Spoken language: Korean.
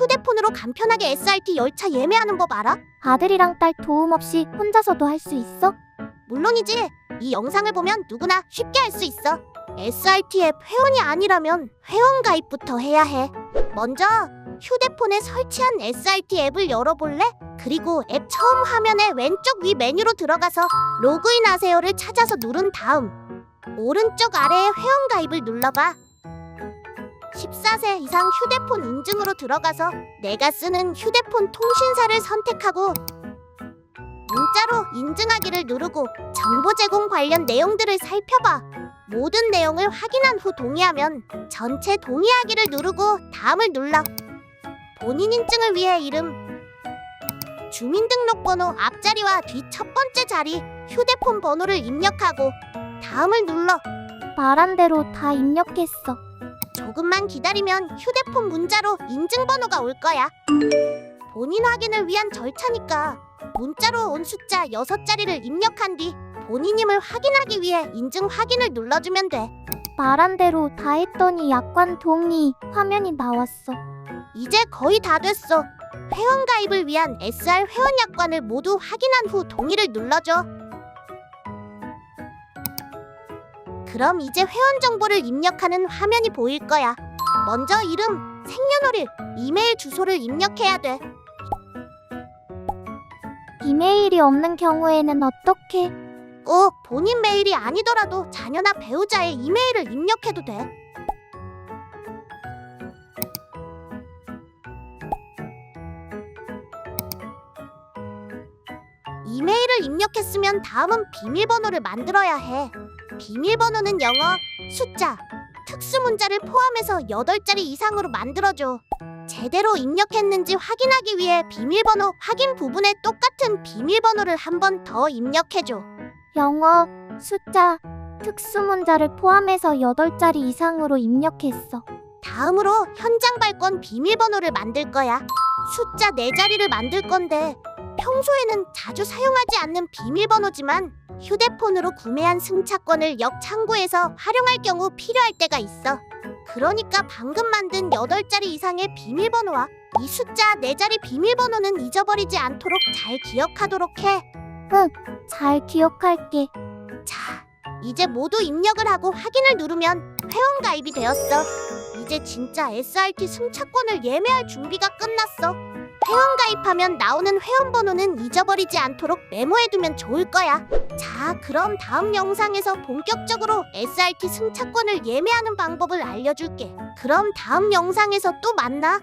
휴대폰으로 간편하게 SRT 열차 예매하는 법 알아? 아들이랑 딸 도움 없이 혼자서도 할 수 있어? 물론이지. 이 영상을 보면 누구나 쉽게 할 수 있어. SRT 앱 회원이 아니라면 회원 가입부터 해야 해. 먼저 휴대폰에 설치한 SRT 앱을 열어볼래? 그리고 앱 처음 화면의 왼쪽 위 메뉴로 들어가서 로그인 하세요를 찾아서 누른 다음 오른쪽 아래에 회원 가입을 눌러봐. 14세 이상 휴대폰 인증으로 들어가서 내가 쓰는 휴대폰 통신사를 선택하고 문자로 인증하기를 누르고 정보 제공 관련 내용들을 살펴봐. 모든 내용을 확인한 후 동의하면 전체 동의하기를 누르고 다음을 눌러. 본인 인증을 위해 이름, 주민등록번호 앞자리와 뒤 첫 번째 자리, 휴대폰 번호를 입력하고 다음을 눌러. 말한 대로 다 입력했어. 조금만 기다리면 휴대폰 문자로 인증번호가 올 거야. 본인 확인을 위한 절차니까 문자로 온 숫자 6자리를 입력한 뒤 본인임을 확인하기 위해 인증 확인을 눌러주면 돼. 말한 대로 다 했더니 약관 동의 화면이 나왔어. 이제 거의 다 됐어. 회원 가입을 위한 SR 회원 약관을 모두 확인한 후 동의를 눌러줘. 그럼 이제 회원 정보를 입력하는 화면이 보일 거야. 먼저 이름, 생년월일, 이메일 주소를 입력해야 돼. 이메일이 없는 경우에는 어떻게? 꼭 본인 메일이 아니더라도 자녀나 배우자의 이메일을 입력해도 돼. 이메일을 입력했으면 다음은 비밀번호를 만들어야 해. 비밀번호는 영어, 숫자, 특수 문자를 포함해서 8자리 이상으로 만들어줘. 제대로 입력했는지 확인하기 위해 비밀번호 확인 부분에 똑같은 비밀번호를 한 번 더 입력해줘. 영어, 숫자, 특수 문자를 포함해서 8자리 이상으로 입력했어. 다음으로 현장 발권 비밀번호를 만들 거야. 숫자 네자리를 만들 건데 평소에는 자주 사용하지 않는 비밀번호지만 휴대폰으로 구매한 승차권을 역 창구에서 활용할 경우 필요할 때가 있어. 그러니까 방금 만든 8자리 이상의 비밀번호와 이 숫자 네자리 비밀번호는 잊어버리지 않도록 잘 기억하도록 해. 잘 기억할게. 자, 이제 모두 입력을 하고 확인을 누르면 회원 가입이 되었어. 이제 진짜 SRT 승차권을 예매할 준비가 끝났어. 회원 가입하면 나오는 회원 번호는 잊어버리지 않도록 메모해두면 좋을 거야. 자, 그럼 다음 영상에서 본격적으로 SRT 승차권을 예매하는 방법을 알려줄게. 그럼 다음 영상에서 또 만나.